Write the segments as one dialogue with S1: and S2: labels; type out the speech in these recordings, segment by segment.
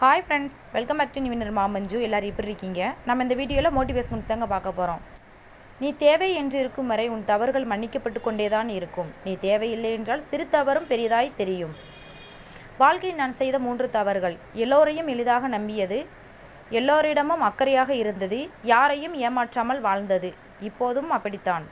S1: Hi friends welcome back to நிவினர் மாமஞ்சு எல்லோரும் எப்படி இருக்கீங்க? நம்ம இந்த வீடியோவில் மோட்டிவேஷன்ஸ் தாங்க பார்க்க போகிறோம் நீ தேவை என்று இருக்கும் வரை உன் தவறுகள் மன்னிக்கப்பட்டு கொண்டேதான் இருக்கும். நீ தேவையில்லை என்றால் சிறு தவறும் பெரிதாய் தெரியும். வாழ்க்கையில் நான் செய்த மூன்று தவறுகள். எல்லோரையும் எளிதாக நம்பியது எல்லோரிடமும் அக்கறையாக இருந்தது யாரையும் ஏமாற்றாமல் வாழ்ந்தது. இப்போதும் அப்படித்தான்.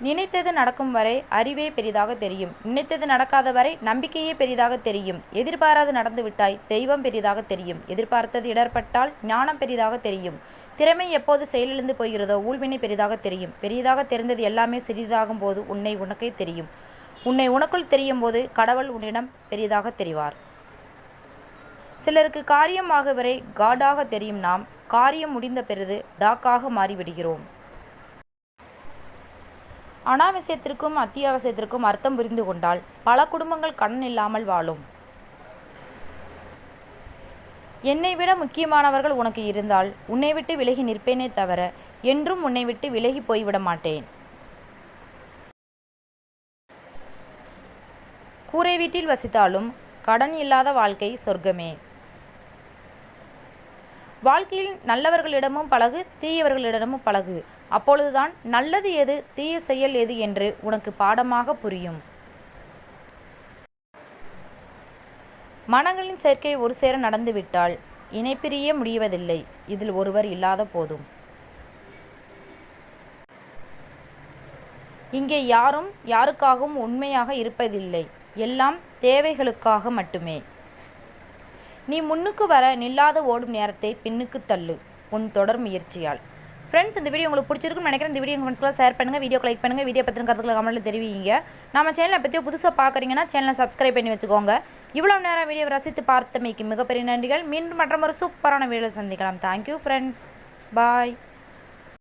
S1: நினைத்தது நடக்கும் வரை அறிவே பெரிதாக தெரியும். நினைத்தது நடக்காத வரை நம்பிக்கையே பெரிதாக தெரியும். எதிர்பாராது நடந்து விட்டாய் தெய்வம் பெரிதாக தெரியும். எதிர்பார்த்தது இடர்பட்டால் ஞானம் பெரிதாக தெரியும். திறமை எப்போது செயலிழந்து போகிறதோ ஊழ்வினை பெரிதாக தெரியும். பெரிதாக தெரிந்தது எல்லாமே சிறிதாகும் போது உன்னை உனக்கே தெரியும். உன்னை உனக்குள் தெரியும் போது கடவுள் உன்னிடம் பெரிதாக தெரிவார். சிலருக்கு காரியம் வரை காடாக தெரியும் நாம். காரியம் முடிந்த பிறகு டாக்காக மாறிவிடுகிறோம். அனாவசியத்திற்கும் அத்தியாவசியத்திற்கும் அர்த்தம் புரிந்து கொண்டால் பல குடும்பங்கள் கடன் இல்லாமல் வாழும். என்னை விட முக்கியமானவர்கள் உனக்கு இருந்தால் உன்னை விட்டு விலகி நிற்பேனே தவிர என்றும் உன்னை விட்டு விலகி போய்விட மாட்டேன். கூரை வீட்டில் வசித்தாலும் கடன் இல்லாத வாழ்க்கை சொர்க்கமே. வாழ்க்கையில் நல்லவர்களிடமும் பழகு தீயவர்களிடமும் பழகு. அப்பொழுதுதான் நல்லது எது தீய செயல் எது என்று உனக்கு பாடமாக புரியும். மனங்களின் சேர்க்கை ஒரு சேர நடந்துவிட்டால் இணைப்பிரிய முடிவதில்லை. இதில் ஒருவர் இல்லாத போதும். இங்கே யாரும் யாருக்காகவும் உண்மையாக இருப்பதில்லை. எல்லாம் தேவைகளுக்காக மட்டுமே. நீ முன்னுக்கு வர நில்லாத ஓடும் நேரத்தை பின்னுக்கு தள்ளு. உன் தொடர் முயற்சியால். ஃப்ரெண்ட்ஸ் இந்த வீடியோ உங்களுக்கு பிடிச்சிருக்குன்னு நினைக்கிறேன். இந்த வீடியோ உங்கள் ஃப்ரெண்ட்ஸ்லாம் ஷேர் பண்ணுங்கள் வீடியோ லைக் பண்ணுங்கள் வீடியோ பற்றின கருத்துக்களை கமெண்ட்டில் தெரிவிங்க. நம்ம சேனலை பற்றியோ புதுசாக பார்க்குறீங்கன்னா சேனலை சப்ஸ்கிரைப் பண்ணி வச்சுக்கோங்க. இவ்வளோ நேரம் வீடியோ ரசித்து பார்த்தமைக்கு மிகப்பெரிய நன்றிகள். மீண்டும் மற்றொரு சூப்பரான வீடியோ சந்திக்கலாம். Thank you friends bye